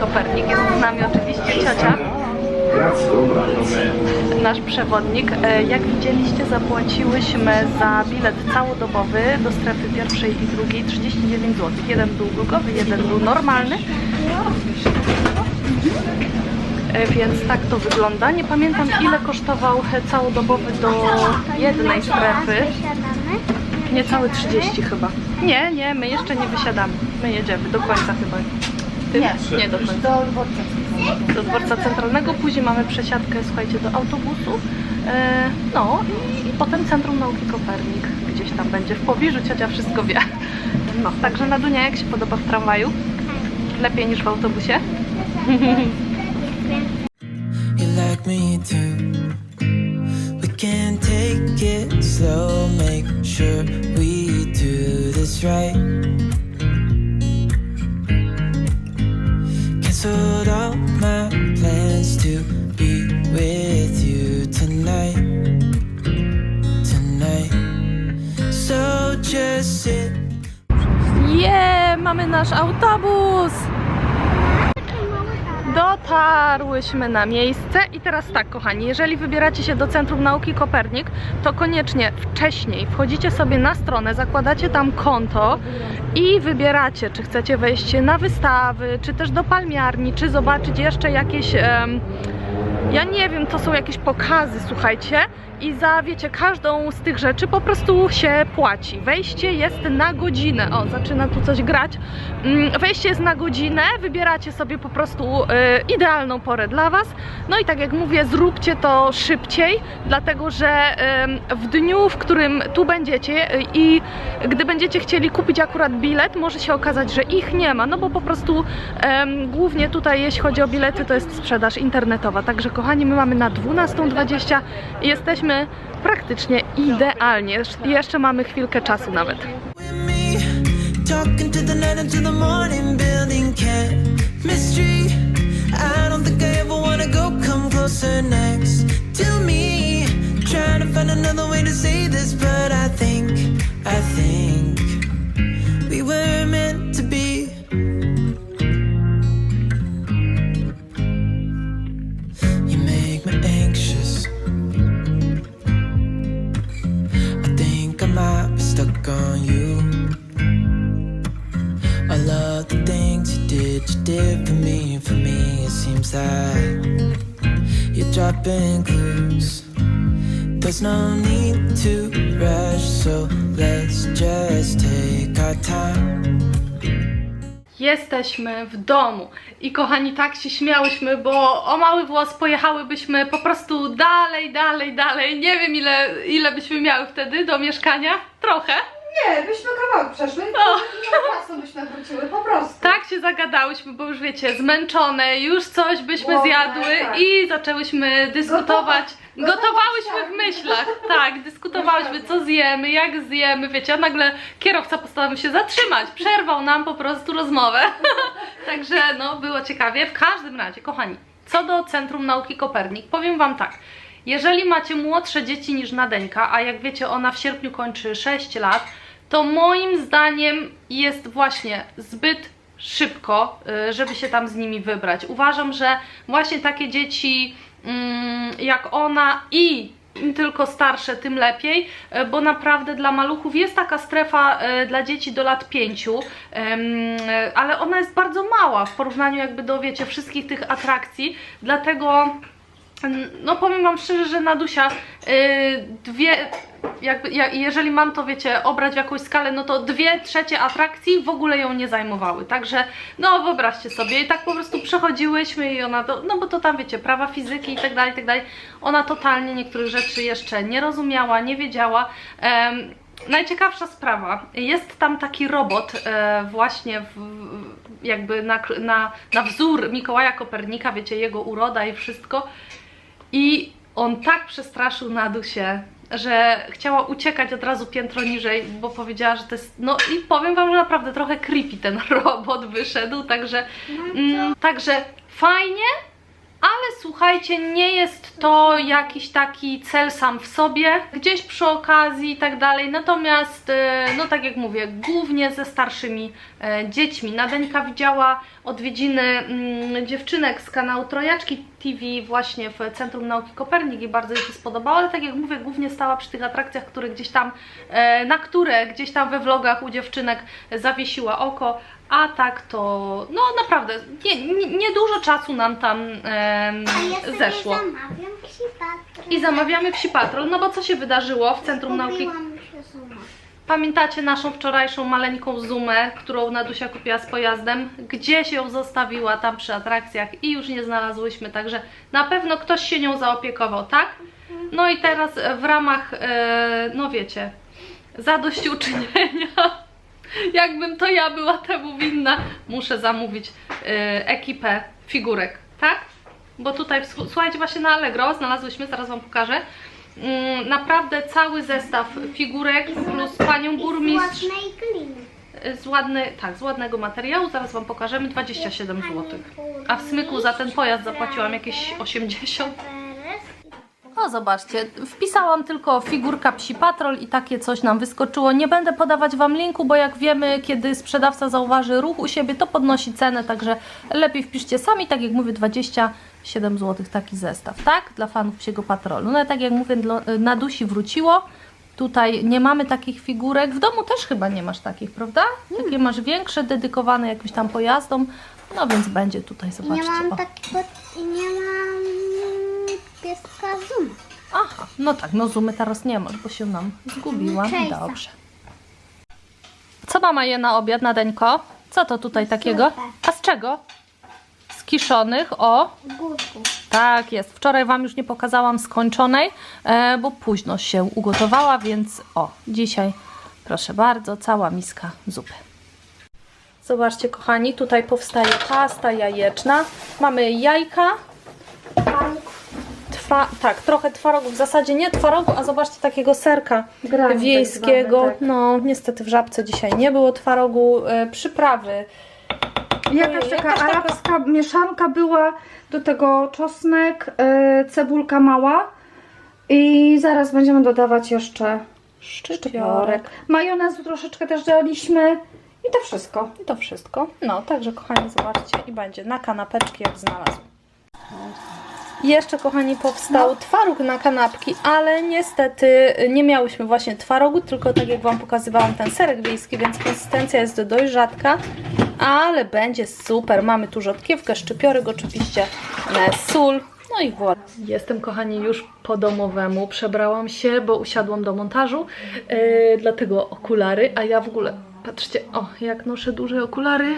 Kopernik. Jest z nami oczywiście ciocia, nasz przewodnik. E, Jak widzieliście, zapłaciłyśmy za bilet całodobowy do strefy pierwszej i drugiej 39 zł. Jeden był ulgowy, jeden był normalny. E, Więc tak to wygląda. Nie pamiętam ile kosztował całodobowy do jednej strefy. Niecałe 30 chyba. Nie, nie, my jeszcze nie wysiadamy. My jedziemy do końca chyba. Ty? Nie, nie do końca. Do dworca. Do dworca centralnego, później mamy przesiadkę, słuchajcie, do autobusu. E, no i, i potem Centrum Nauki Kopernik gdzieś tam będzie w pobliżu, ciocia wszystko wie. No, także na Dunia jak się podoba w tramwaju? Lepiej niż w autobusie? You like me too. We can take it slow, mamy nasz autobus! Dotarłyśmy na miejsce i teraz tak, kochani, jeżeli wybieracie się do Centrum Nauki Kopernik, to koniecznie wcześniej wchodzicie sobie na stronę, zakładacie tam konto i wybieracie, czy chcecie wejść na wystawy, czy też do palmiarni, czy zobaczyć jeszcze jakieś. em, ja nie wiem, to są jakieś pokazy, słuchajcie, i za, wiecie, każdą z tych rzeczy po prostu się płaci. Wejście jest na godzinę. O, zaczyna tu coś grać. Mm, Wejście jest na godzinę, wybieracie sobie po prostu y, idealną porę dla Was. No i tak jak mówię, zróbcie to szybciej, dlatego że ym, w dniu, w którym tu będziecie y, i gdy będziecie chcieli kupić akurat bilet, może się okazać, że ich nie ma, no bo po prostu em, głównie tutaj, jeśli chodzi o bilety, to jest sprzedaż internetowa. Także kochani, my mamy na 12.20 i jesteśmy praktycznie idealnie. Jeszcze- mamy chwilkę czasu nawet. Trying to find another way to say this, but I think, I think no need to rush, so let's just take our time. Jesteśmy w domu i kochani, tak się śmiałyśmy, bo o mały włos pojechałybyśmy po prostu dalej, dalej, dalej. Nie wiem ile, ile byśmy miały wtedy do mieszkania. Trochę. Nie, byśmy kawałek przeszły. O. No. czasu byśmy wróciły, po prostu. Tak się zagadałyśmy, bo już wiecie, zmęczone, już coś byśmy Głodne, zjadły tak. i zaczęłyśmy dyskutować. Gotować. Gotowałyśmy Gotować, w tak. myślach, tak, dyskutowałyśmy co zjemy, jak zjemy, wiecie, a nagle kierowca postanowił się zatrzymać, przerwał nam po prostu rozmowę. Także no, było ciekawie. W każdym razie, kochani, co do Centrum Nauki Kopernik, powiem Wam tak. Jeżeli macie młodsze dzieci niż Nadeńka, a jak wiecie, ona w sierpniu kończy 6 lat, to moim zdaniem jest właśnie zbyt szybko, y, żeby się tam z nimi wybrać. Uważam, że właśnie takie dzieci jak ona i im tylko starsze, tym lepiej, y, bo naprawdę dla maluchów jest taka strefa y, dla dzieci do lat 5, ale ona jest bardzo mała w porównaniu jakby do, wiecie, wszystkich tych atrakcji, dlatego no powiem Wam szczerze, że Nadusia y, dwie, jakby, ja, jeżeli mam to wiecie, obrać w jakąś skalę, no to dwie trzecie atrakcji w ogóle ją nie zajmowały, także no wyobraźcie sobie i tak po prostu przechodziłyśmy i ona, to, no bo to tam wiecie, prawa fizyki i tak dalej, i tak dalej, ona totalnie niektórych rzeczy jeszcze nie rozumiała, nie wiedziała. Najciekawsza sprawa, jest tam taki robot e, właśnie w- jakby na, na, na wzór Mikołaja Kopernika, wiecie, jego uroda i wszystko i on tak przestraszył Nadusię, że chciała uciekać od razu piętro niżej, bo powiedziała, że to jest. No i powiem wam, że naprawdę trochę creepy ten robot wyszedł, także. Mm, także fajnie, Ale słuchajcie, nie jest to jakiś taki cel sam w sobie, gdzieś przy okazji i tak dalej. Natomiast, e, no tak jak mówię, głównie ze starszymi e, dziećmi. Nadeńka widziała odwiedziny mm, dziewczynek z kanału Trojaczki TV właśnie w Centrum Nauki Kopernik i bardzo jej się spodobało, ale tak jak mówię, głównie stała przy tych atrakcjach, które gdzieś tam, e, na które gdzieś tam we vlogach u dziewczynek zawiesiła oko, a tak to, no naprawdę, nie, nie, nie dużo czasu nam tam A ja zeszło. zamawiam. I zamawiamy psi patrol, no bo co się wydarzyło w Centrum Nauki. Pamiętacie naszą wczorajszą maleńką Zoomę, którą Nadusia kupiła z pojazdem? Gdzieś ją zostawiła tam przy atrakcjach i już nie znalazłyśmy, także na pewno ktoś się nią zaopiekował, tak? No i teraz w ramach, e, no wiecie, zadośćuczynienia, jakbym to ja była temu winna, muszę zamówić e, ekipę figurek, tak? Bo tutaj, słuchajcie, właśnie na Allegro znalazłyśmy, zaraz Wam pokażę, naprawdę cały zestaw figurek plus panią burmistrz gliny. z ładny, tak, z ładnego materiału, zaraz Wam pokażemy, 27 zł. A w smyku za ten pojazd zapłaciłam jakieś 80. O, zobaczcie, wpisałam tylko figurka Psi Patrol i takie coś nam wyskoczyło. Nie będę podawać Wam linku, bo jak wiemy, kiedy sprzedawca zauważy ruch u siebie, to podnosi cenę, także lepiej wpiszcie sami, tak jak mówię, 27 zł taki zestaw, tak? Dla fanów Psiego Patrolu. No ale tak jak mówię, na dusi wróciło. Tutaj nie mamy takich figurek. W domu też chyba nie masz takich, prawda? Takie masz większe, dedykowane jakimś tam pojazdom. No więc będzie tutaj, Nie zobaczcie. mam o. takiego, i nie mam pieska zuma. Aha, no tak, no zoomy teraz nie masz, bo się nam zgubiła. Dobrze. Co mama je na obiad, Nadeńko? Co to tutaj takiego? A z czego? Kiszonych, o. Górku. Tak jest. Wczoraj Wam już nie pokazałam skończonej, e, bo późno się ugotowała, więc o, dzisiaj proszę bardzo, cała miska zupy. Zobaczcie kochani, tutaj powstaje pasta jajeczna. Mamy jajka, Twa, tak, trochę twarogu, w zasadzie nie twarogu, a zobaczcie takiego serka tak wiejskiego. zwane, tak. No, niestety w żabce dzisiaj nie było twarogu, e, przyprawy. Jakaś taka arabska mieszanka była, do tego czosnek, e, cebulka mała i zaraz będziemy dodawać jeszcze szczypiorek. Majonezu troszeczkę też daliśmy i to wszystko. I to wszystko. No, także kochani, zobaczcie i będzie na kanapeczki jak znalazł. Jeszcze, kochani, powstał twaróg na kanapki, ale niestety nie miałyśmy właśnie twarogu, tylko tak jak Wam pokazywałam ten serek wiejski, więc konsystencja jest dość rzadka, ale będzie super. Mamy tu rzodkiewkę, szczypiorek oczywiście, e, sól, no i woda. Jestem, kochani, już po domowemu. Przebrałam się, bo usiadłam do montażu, e, dlatego okulary, a ja w ogóle, patrzcie, o, jak noszę duże okulary,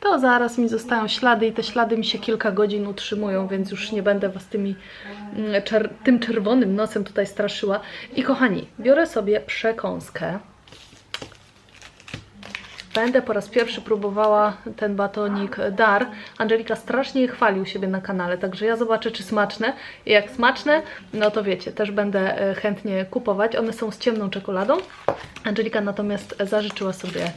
to zaraz mi zostają ślady i te ślady mi się kilka godzin utrzymują, więc już nie będę Was tymi, mm, czer tym czerwonym nosem tutaj straszyła. I kochani, biorę sobie przekąskę. Będę po raz pierwszy próbowała ten batonik Dar. Angelika strasznie je chwali u siebie na kanale, także ja zobaczę, czy smaczne. I jak smaczne, no to wiecie, też będę e, chętnie kupować. One są z ciemną czekoladą. Angelika natomiast zażyczyła sobie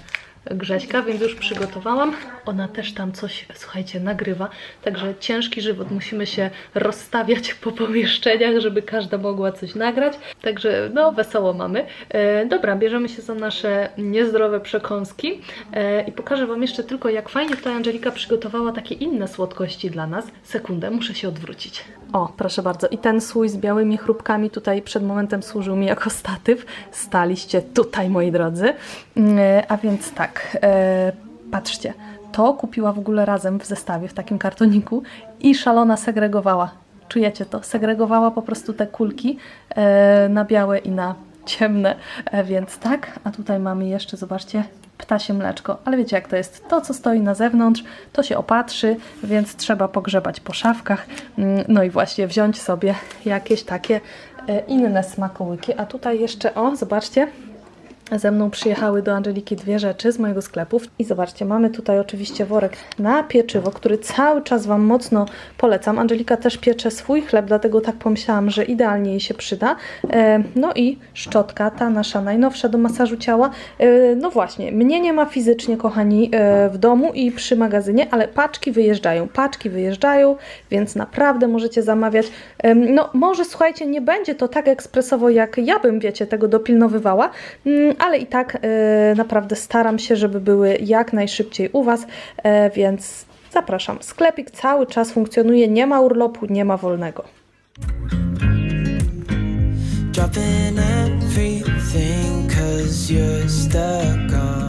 Grześka, więc już przygotowałam. Ona też tam coś, słuchajcie, nagrywa. Także ciężki żywot. Musimy się rozstawiać po pomieszczeniach, żeby każda mogła coś nagrać. Także no, wesoło mamy. E, dobra, bierzemy się za nasze niezdrowe przekąski e, i pokażę Wam jeszcze tylko, jak fajnie tutaj Angelika przygotowała takie inne słodkości dla nas. Sekundę, muszę się odwrócić. O, proszę bardzo. I ten słój z białymi chrupkami tutaj przed momentem służył mi jako statyw. Staliście tutaj, moi drodzy. E, a więc tak, e, patrzcie. To kupiła w ogóle razem w zestawie, w takim kartoniku i szalona segregowała. Czujecie to? Segregowała po prostu te kulki e, na białe i na ciemne, więc tak. A tutaj mamy jeszcze, zobaczcie, ptasie mleczko. Ale wiecie jak to jest? To, co stoi na zewnątrz, to się opatrzy, więc trzeba pogrzebać po szafkach. Mm, No i właśnie wziąć sobie jakieś takie e, inne smakołyki. A tutaj jeszcze, o, zobaczcie, ze mną przyjechały do Angeliki dwie rzeczy z mojego sklepu. I zobaczcie, mamy tutaj oczywiście worek na pieczywo, który cały czas Wam mocno polecam. Angelika też piecze swój chleb, dlatego tak pomyślałam, że idealnie jej się przyda. E, no i szczotka, ta nasza najnowsza do masażu ciała. E, no właśnie, mnie nie ma fizycznie, kochani, e, w domu i przy magazynie, ale paczki wyjeżdżają. Paczki wyjeżdżają, więc naprawdę możecie zamawiać. No może słuchajcie, nie będzie to tak ekspresowo, jak ja bym, wiecie, tego dopilnowywała, mm, ale i tak e, naprawdę staram się, żeby były jak najszybciej u Was, e, więc zapraszam. Sklepik cały czas funkcjonuje, nie ma urlopu, nie ma wolnego. Dropping everything cause you're stuck on